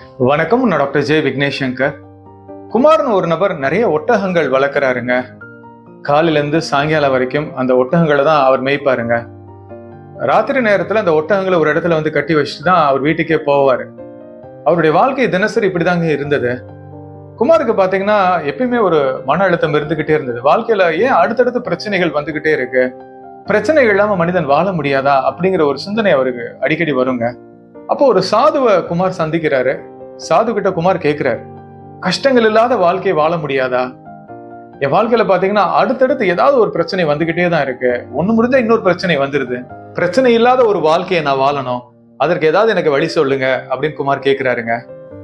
வணக்கம் நான் டாக்டர் ஜெய் விக்னேஷ் சங்கர் குமார்னு ஒரு நபர் நிறைய ஒட்டகங்கள் வளர்க்குறாருங்க. காலையில இருந்து சாயங்காலம் வரைக்கும் அந்த ஒட்டகங்களை தான் அவர் மேய்ப்பாருங்க. ராத்திரி நேரத்துல அந்த ஒட்டகங்களை ஒரு இடத்துல வந்து கட்டி வச்சுட்டு தான் அவர் வீட்டுக்கே போவாரு. அவருடைய வாழ்க்கை தினசரி இப்படிதாங்க இருந்தது. குமாருக்கு பாத்தீங்கன்னா எப்பயுமே ஒரு மன அழுத்தம் இருந்துகிட்டே இருந்தது. வாழ்க்கையில ஏன் அடுத்தடுத்து பிரச்சனைகள் வந்துகிட்டே இருக்கு? பிரச்சனைகள் இல்லாம மனிதன் வாழ முடியாதா? அப்படிங்கிற ஒரு சிந்தனை அவருக்கு அடிக்கடி வருங்க. அப்போ ஒரு சாதுவை குமார் சந்திக்கிறாரு. சாது கிட்ட குமார் கேட்கிறார் கஷ்டங்கள் இல்லாத வாழ்க்கையை வாழ முடியாதா? என் வாழ்க்கையில பாத்தீங்கன்னா அடுத்தடுத்து ஏதாவது ஒரு பிரச்சனை வந்துகிட்டே தான் இருக்கு. ஒண்ணு முடிஞ்சா இன்னொரு பிரச்சனை வந்துருது. பிரச்சனை இல்லாத ஒரு வாழ்க்கையை நான் வாழணும். அதற்கு ஏதாவது எனக்கு வழி சொல்லுங்க அப்படின்னு குமார் கேட்கிறாருங்க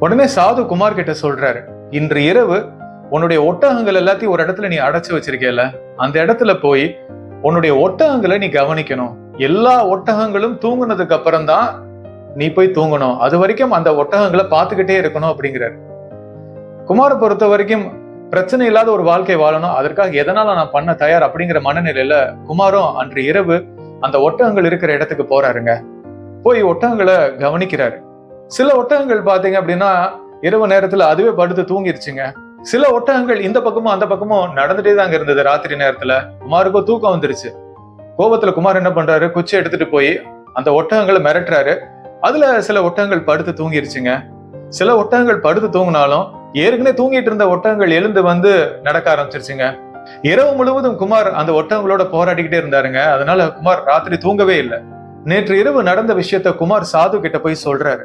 உடனே சாது குமார் கிட்ட சொல்றாரு இன்று இரவு உன்னுடைய ஒட்டகங்கள் எல்லாத்தையும் ஒரு இடத்துல நீ அடைச்சு வச்சிருக்கேல அந்த இடத்துல போய் உன்னுடைய ஒட்டகங்களை நீ கவனிக்கணும். எல்லா ஒட்டகங்களும் தூங்குனதுக்கு அப்புறம் தான் நீ போய் தூங்கணும். அது வரைக்கும் அந்த ஒட்டகங்களை பார்த்துக்கிட்டே இருக்கணும் அப்படிங்கிறாரு. குமாரை பொறுத்த வரைக்கும் பிரச்சனை இல்லாத ஒரு வாழ்க்கை வாழணும். அதற்காக எதனால நான் பண்ண தயார் அப்படிங்கிற மனநிலையில குமாரும் அன்று இரவு அந்த ஒட்டகங்கள் இருக்கிற இடத்துக்கு போறாருங்க. போய் ஒட்டகங்களை கவனிக்கிறாரு. சில ஒட்டகங்கள் பாத்தீங்க அப்படின்னா இரவு நேரத்துல அதுவே படுத்து தூங்கிருச்சுங்க. சில ஒட்டகங்கள் இந்த பக்கமும் அந்த பக்கமும் நடந்துட்டே தாங்க இருந்தது ராத்திரி நேரத்துல. குமாருக்கோ தூக்கம் வந்துருச்சு. கோபத்துல குமார் என்ன பண்றாரு? குச்சி எடுத்துட்டு போய் அந்த ஒட்டகங்களை மிரட்டுறாரு. அதுல சில ஒட்டகங்கள் படுத்து தூங்கிருச்சுங்க. சில ஒட்டகங்கள் படுத்து தூங்கினாலும் ஏற்கனவே தூங்கிட்டு இருந்த ஒட்டகங்கள் எழுந்து வந்து நடக்க ஆரம்பிச்சிருச்சுங்க. இரவு முழுவதும் குமார் அந்த ஒட்டகங்களோட போராடிக்கிட்டே இருந்தாருங்க. அதனால குமார் ராத்திரி தூங்கவே இல்லை. நேற்று இரவு நடந்த விஷயத்த குமார் சாது கிட்ட போய் சொல்றாரு.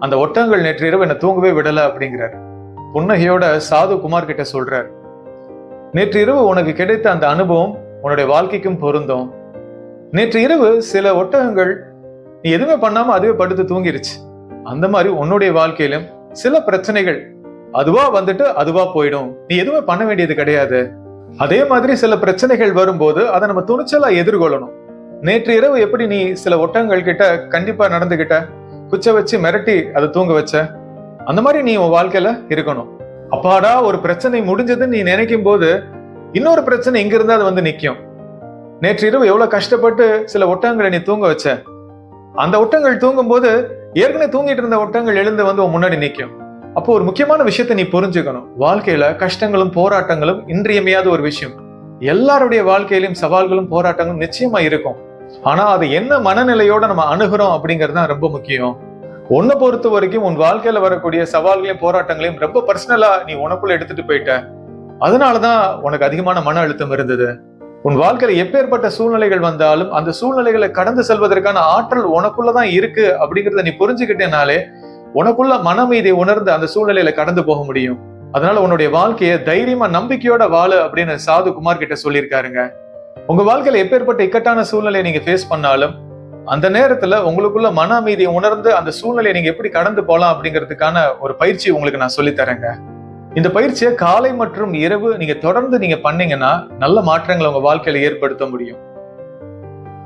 அந்த ஒட்டகங்கள் நேற்று இரவு என்ன தூங்கவே விடல அப்படிங்கிறாரு. புன்னகையோட சாது குமார் கிட்ட சொல்றாரு. நேற்று இரவு உனக்கு கிடைத்த அந்த அனுபவம் உன்னுடைய வாழ்க்கைக்கும் பொருந்தும். நேற்று இரவு சில ஒட்டகங்கள் நீ எதுவுமே பண்ணாம அதுவே படுத்து தூங்கிருச்சு. அந்த மாதிரி உன்னுடைய வாழ்க்கையிலும் சில பிரச்சனைகள் அதுவா வந்துட்டு அதுவா போயிடும். நீ எதுவுமே பண்ண வேண்டியது கிடையாது. அதே மாதிரி சில பிரச்சனைகள் வரும்போது அதை நம்ம துணிச்சலா எதிர்கொள்ளணும். நேற்று இரவு எப்படி நீ சில ஒட்டகங்கள் கிட்ட கண்டிப்பா நடந்துகிட்ட? குச்ச வச்சு மிரட்டி அதை தூங்க வச்ச? அந்த மாதிரி நீ உன் வாழ்க்கையில இருக்கணும். அப்பாடா ஒரு பிரச்சனை முடிஞ்சதுன்னு நீ நினைக்கும் போது இன்னொரு பிரச்சனை இங்க இருந்தா அது வந்து நிக்கும். நேற்று இரவு எவ்வளவு கஷ்டப்பட்டு சில ஒட்டகங்களை நீ தூங்க வச்ச? அந்த ஒட்டங்கள் தூங்கும் போது ஏற்கனவே தூங்கிட்டு இருந்த ஒட்டங்கள் எழுந்து வந்து உன் முன்னாடி நிற்கும். அப்போ ஒரு முக்கியமான விஷயத்த நீ புரிஞ்சுக்கணும். வாழ்க்கையில கஷ்டங்களும் போராட்டங்களும் இன்றியமையாத ஒரு விஷயம். எல்லாருடைய வாழ்க்கையிலும் சவால்களும் போராட்டங்களும் நிச்சயமா இருக்கும். ஆனா அது என்ன மனநிலையோட நம்ம அணுகிறோம் அப்படிங்கிறது தான் ரொம்ப முக்கியம். உன்னை பொறுத்த வரைக்கும் உன் வாழ்க்கையில வரக்கூடிய சவால்களையும் போராட்டங்களையும் ரொம்ப பர்சனலா நீ உனக்குள்ள எடுத்துட்டு போயிட்ட. அதனாலதான் உனக்கு அதிகமான மன அழுத்தம் இருந்தது. உன் வாழ்க்கையில எப்பேற்பட்ட சூழ்நிலைகள் வந்தாலும் அந்த சூழ்நிலைகளை கடந்து செல்வதற்கான ஆற்றல் உனக்குள்ளதான் இருக்கு அப்படிங்கறத நீ புரிஞ்சுக்கிட்டேனாலே உனக்குள்ள மனமீதி உணர்ந்து அந்த சூழ்நிலையில கடந்து போக முடியும். அதனால உன்னுடைய வாழ்க்கையை தைரியமா நம்பிக்கையோட வாழு அப்படின்னு சாது குமார் கிட்ட சொல்லியிருக்காருங்க. உங்க வாழ்க்கையில எப்பேற்பட்ட இக்கட்டான சூழ்நிலையை நீங்க ஃபேஸ் பண்ணாலும் அந்த நேரத்துல உங்களுக்குள்ள மன அமைதியை உணர்ந்து அந்த சூழ்நிலையை நீங்க எப்படி கடந்து போலாம் அப்படிங்கிறதுக்கான ஒரு பயிற்சி உங்களுக்கு நான் சொல்லித் தரேங்க இந்த பயிற்சியை காலை மற்றும் இரவு நீங்க தொடர்ந்து நீங்க பண்ணீங்கன்னா நல்ல மாற்றங்களை உங்க வாழ்க்கையில ஏற்படுத்த முடியும்.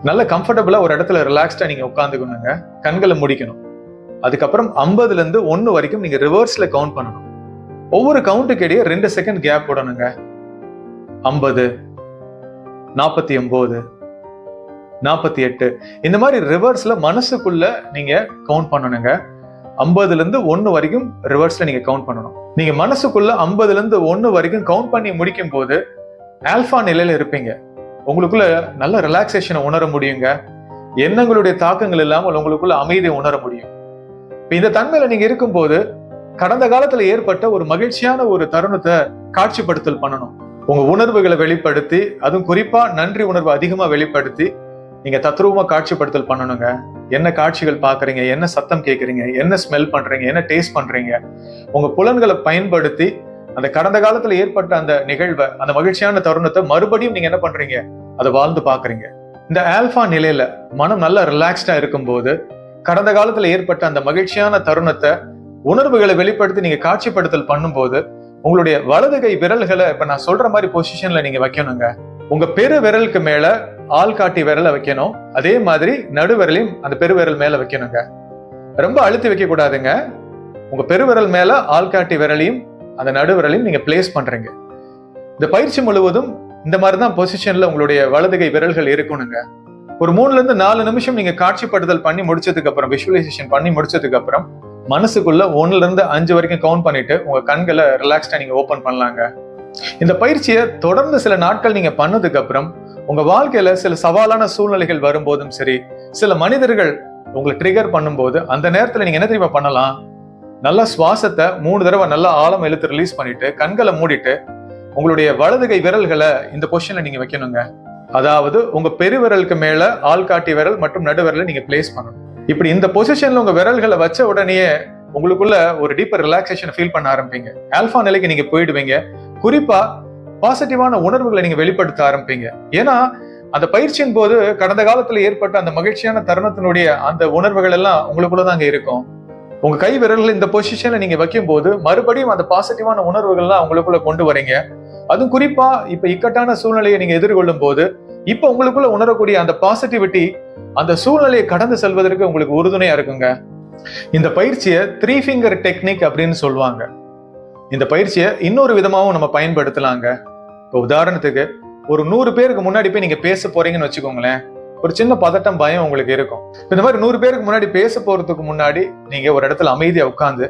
நல்ல கம்ஃபர்டபுளா ஒரு இடத்துல ரிலாக்ஸ்டா நீங்க உட்காந்துக்கணுங்க கண்களை முடிக்கணும். அதுக்கப்புறம் ஐம்பதுல இருந்து ஒன்னு வரைக்கும் நீங்க ரிவர்ஸ்ல கவுண்ட் பண்ணணும். ஒவ்வொரு கவுண்ட்டுக்கு இடையே ரெண்டு செகண்ட் கேப் போடணுங்க. ஐம்பது நாற்பத்தி ஒன்பது நாற்பத்தி எட்டு. இந்த மாதிரி ரிவர்ஸ்ல மனசுக்குள்ள நீங்க கவுண்ட் பண்ணணுங்க. ஐம்பதுல இருந்து ஒன்னு வரைக்கும் ரிவர்ஸில் நீங்க கவுண்ட் பண்ணணும். நீங்க மனசுக்குள்ள ஐம்பதுல இருந்து ஒன்னு வரைக்கும் கவுண்ட் பண்ணி முடிக்கும் போது ஆல்ஃபா நிலையில இருப்பீங்க. உங்களுக்குள்ள நல்ல ரிலாக்ஸேஷனை உணர முடியுங்க. எண்ணங்களுடைய தாக்கங்கள் இல்லாமல் உங்களுக்குள்ள அமைதியை உணர முடியும். இப்போ இந்த தன்மையில நீங்க இருக்கும்போது கடந்த காலத்துல ஏற்பட்ட ஒரு மகிழ்ச்சியான ஒரு தருணத்தை காட்சிப்படுத்தல் பண்ணணும். உங்க உணர்வுகளை வெளிப்படுத்தி அதுவும் குறிப்பா நன்றி உணர்வு அதிகமா வெளிப்படுத்தி நீங்க தத்ரூபமா காட்சிப்படுத்தல் பண்ணணுங்க. என்ன காட்சிகள் பாக்குறீங்க என்ன சத்தம் கேட்குறீங்க? என்ன ஸ்மெல் பண்றீங்க? என்ன டேஸ்ட் பண்றீங்க? உங்க புலன்களை பயன்படுத்தி அந்த கடந்த காலத்தில் ஏற்பட்ட அந்த நிகழ்வை அந்த மகிழ்ச்சியான தருணத்தை மறுபடியும் நீங்க என்ன பண்றீங்க? அதை வாழ்ந்து பார்க்குறீங்க. இந்த ஆல்பா நிலையில மனம் நல்லா ரிலாக்ஸ்டா இருக்கும்போது கடந்த காலத்துல ஏற்பட்ட அந்த மகிழ்ச்சியான தருணத்தை உணர்வுகளை வெளிப்படுத்தி நீங்க காட்சிப்படுத்தல் பண்ணும்போது உங்களுடைய வலது கை விரல்களை இப்போ நான் சொல்ற மாதிரி பொசிஷன்ல நீங்க வைக்கணுங்க. உங்க பெரு விரலுக்கு மேலே ஆள்காட்டி விரலை வைக்கணும். அதே மாதிரி நடுவிரலையும் அந்த பெருவிரல் மேல வைக்கணுங்க. ரொம்ப அழுத்தி வைக்க கூடாதுங்க உங்க பெருவிரல் மேல ஆள்காட்டி விரலையும் அந்த நடுவிரலையும் நீங்க பிளேஸ் பண்றீங்க. இந்த பயிற்சி முழுவதும் இந்த மாதிரி தான் பொசிஷன்ல உங்களுடைய வலதுகை விரல்கள் இருக்கணுங்க. ஒரு மூணுல இருந்து நாலு நிமிஷம் நீங்க காட்சிப்படுத்தல் பண்ணி முடிச்சதுக்கு அப்புறம் விஷுவலைசேஷன் பண்ணி முடிச்சதுக்கு அப்புறம் மனசுக்குள்ள ஒன்னுல இருந்து அஞ்சு வரைக்கும் கவுண்ட் பண்ணிட்டு உங்க கண்களை ரிலாக்ஸ்டா நீங்க ஓபன் பண்ணலாங்க. இந்த பயிற்சியை தொடர்ந்து சில நாட்கள் நீங்க பண்ணதுக்கு அப்புறம் உங்க வாழ்க்கையில சில சவாலான சூழ்நிலைகள் வரும்போதும் சரி சில மனிதர்கள் உங்களை ட்ரிகர் பண்ணும்போது அந்த நேரத்துல நீங்க என்ன தெரியுமா பண்ணலாம்? நல்லா சுவாசத்தை மூணு தடவை நல்லா ஆழம் இழுத்து ரிலீஸ் பண்ணிட்டு கண்களை மூடிட்டு உங்களுடைய வலதுகை விரல்களை இந்த பொசிஷன்ல நீங்க வைக்கணுங்க. அதாவது உங்க பெருவிரலுக்கு மேல ஆள்காட்டி விரல் மற்றும் நடுவிரலை நீங்க பிளேஸ் பண்ணணும். இப்படி இந்த பொசிஷன்ல உங்க விரல்களை வச்ச உடனேயே உங்களுக்குள்ள ஒரு டீப்பர் ரிலாக்ஸேஷன் ஃபீல் பண்ண ஆரம்பிப்பீங்க. ஆல்ஃபா நிலைக்கு நீங்க போயிடுவீங்க. குறிப்பா பாசிட்டிவான உணர்வுகளை நீங்க வெளிப்படுத்த ஆரம்பிப்பீங்க. ஏன்னா அந்த பயிற்சியின் போது கடந்த காலத்துல ஏற்பட்ட அந்த மகிழ்ச்சியான தருணத்தினுடைய அந்த உணர்வுகள் எல்லாம் உங்களுக்குள்ள தாங்க இருக்கும். உங்க கை விரல்கள் இந்த பொசிஷன்ல நீங்க வைக்கும் போது மறுபடியும் அந்த பாசிட்டிவான உணர்வுகள்லாம் உங்களுக்குள்ள கொண்டு வரீங்க. அதுவும் குறிப்பா இப்ப இக்கட்டான சூழ்நிலையை நீங்க எதிர்கொள்ளும் போது இப்ப உங்களுக்குள்ள உணரக்கூடிய அந்த பாசிட்டிவிட்டி அந்த சூழ்நிலையை கடந்து செல்வதற்கு உங்களுக்கு உறுதுணையா இருக்குங்க. இந்த பயிற்சியை த்ரீ ஃபிங்கர் டெக்னிக் அப்படின்னு சொல்லுவாங்க. இந்த பயிற்சியை இன்னொரு விதமாகவும் நம்ம பயன்படுத்தலாங்க. இப்போ உதாரணத்துக்கு ஒரு நூறு பேருக்கு முன்னாடி போய் நீங்க பேச போறீங்கன்னு வச்சுக்கோங்களேன் ஒரு சின்ன பதட்டம் பயம் உங்களுக்கு இருக்கும். இந்த மாதிரி நூறு பேருக்கு முன்னாடி பேச போறதுக்கு முன்னாடி நீங்க ஒரு இடத்துல அமைதியா உட்காந்து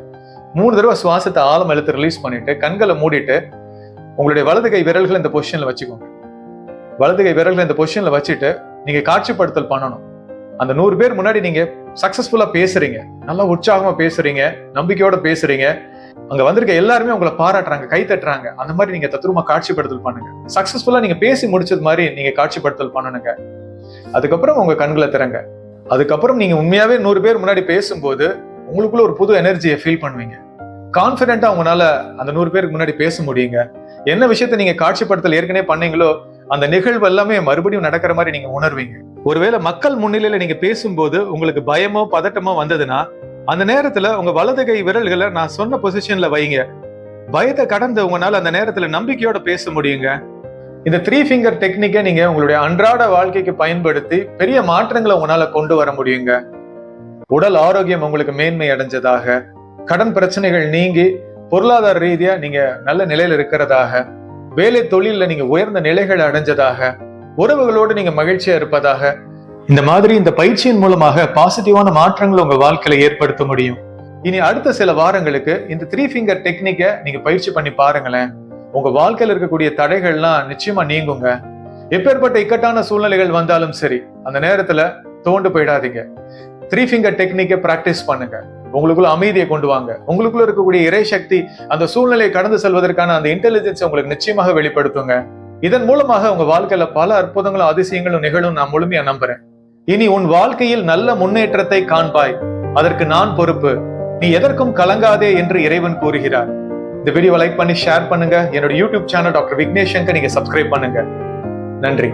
மூணு தடவை சுவாசத்தை ஆழம் எழுத்து ரிலீஸ் பண்ணிட்டு கண்களை மூடிட்டு உங்களுடைய வலது கை விரல்களை இந்த பொசிஷன்ல வச்சுக்கோங்க. வலது கை விரல்களை இந்த பொசிஷன்ல வச்சுட்டு நீங்க காட்சிப்படுத்தல் பண்ணணும். அந்த நூறு பேர் முன்னாடி நீங்க சக்சஸ்ஃபுல்லா பேசுறீங்க. நல்லா உற்சாகமா பேசுறீங்க நம்பிக்கையோட பேசுறீங்க. அங்க வந்திருக்க எல்லாருமே உங்களை பாராட்டுறாங்க கை தட்டுறாங்க அந்த மாதிரி நீங்க தத்ரூபமா காட்சிப்படுத்தல் பண்ணுங்க. சக்சஸ்ஃபுல்லா நீங்க பேசி முடிச்சது மாதிரி நீங்க காட்சிப்படுத்தல் பண்ணணுங்க அதுக்கப்புறம் உங்க கண்களை திறங்க. அதுக்கப்புறம் நீங்க உண்மையாவே நூறு பேர் முன்னாடி பேசும்போது உங்களுக்குள்ள ஒரு புது எனர்ஜியை ஃபீல் பண்ணுவீங்க. கான்பிடென்ட்டா உங்களால அந்த நூறு பேருக்கு முன்னாடி பேச முடியுங்க. என்ன விஷயத்த நீங்க காட்சிப்படுத்தல் ஏற்கனவே பண்ணீங்களோ அந்த நிகழ்வு எல்லாமே மறுபடியும் நடக்கிற மாதிரி நீங்க உணர்வீங்க. ஒருவேளை மக்கள் முன்னிலையில நீங்க பேசும்போது உங்களுக்கு பயமோ பதட்டமோ வந்ததுன்னா அந்த நேரத்துல உங்க வலது கை விரல்களை நான் சொன்ன பொசிஷன்ல வைங்க. பயத்தை கடந்து உங்களால் அந்த நேரத்துல நம்பிக்கையோட பேச முடியுங்க. இந்த த்ரீ ஃபிங்கர் டெக்னிக்கை நீங்க உங்களுடைய அன்றாட வாழ்க்கைக்கு பயன்படுத்தி பெரிய மாற்றங்களை உங்களால கொண்டு வர முடியுங்க. உடல் ஆரோக்கியம் உங்களுக்கு மேன்மை அடைஞ்சதாக கடன் பிரச்சனைகள் நீங்கி பொருளாதார ரீதியா நீங்க நல்ல நிலையில இருக்கிறதாக வேலை தொழில நீங்க உயர்ந்த நிலைகளை அடைஞ்சதாக உறவுகளோடு நீங்க மகிழ்ச்சியா இருப்பதாக இந்த மாதிரி இந்த பயிற்சியின் மூலமாக பாசிட்டிவான மாற்றங்களை உங்க வாழ்க்கையில ஏற்படுத்த முடியும். இனி அடுத்த சில வாரங்களுக்கு இந்த த்ரீ ஃபிங்கர் டெக்னிக்கை நீங்க பயிற்சி பண்ணி பாருங்களேன். உங்க வாழ்க்கையில இருக்கக்கூடிய தடைகள்லாம் நிச்சயமா நீங்குங்க. எப்பேற்பட்ட இக்கட்டான சூழ்நிலைகள் வந்தாலும் சரி அந்த நேரத்துல தோண்டு போயிடாதீங்க. த்ரீ ஃபிங்கர் டெக்னிக்கை பிராக்டிஸ் பண்ணுங்க. உங்களுக்குள்ள அமைதியை கொண்டு வாங்க. உங்களுக்குள்ள இருக்கக்கூடிய இறை சக்தி அந்த சூழ்நிலையை கடந்து செல்வதற்கான அந்த இன்டெலிஜென்ஸ் உங்களுக்கு நிச்சயமாக வெளிப்படுத்துங்க. இதன் மூலமாக உங்க வாழ்க்கையில பல அற்புதங்களும் அதிசயங்களும் நிகழும் நான் முழுமையா நம்புறேன். இனி உன் வாழ்க்கையில் நல்ல முன்னேற்றத்தை காண்பாய். அதற்கு நான் பொறுப்பு. நீ எதற்கும் கலங்காதே என்று இறைவன் கூறுகிறார். இந்த வீடியோ லைக் பண்ணி ஷேர் பண்ணுங்க. என்னோட YouTube channel doctor Vignesh Shankar நீங்க சப்ஸ்கிரைப் பண்ணுங்க. நன்றி.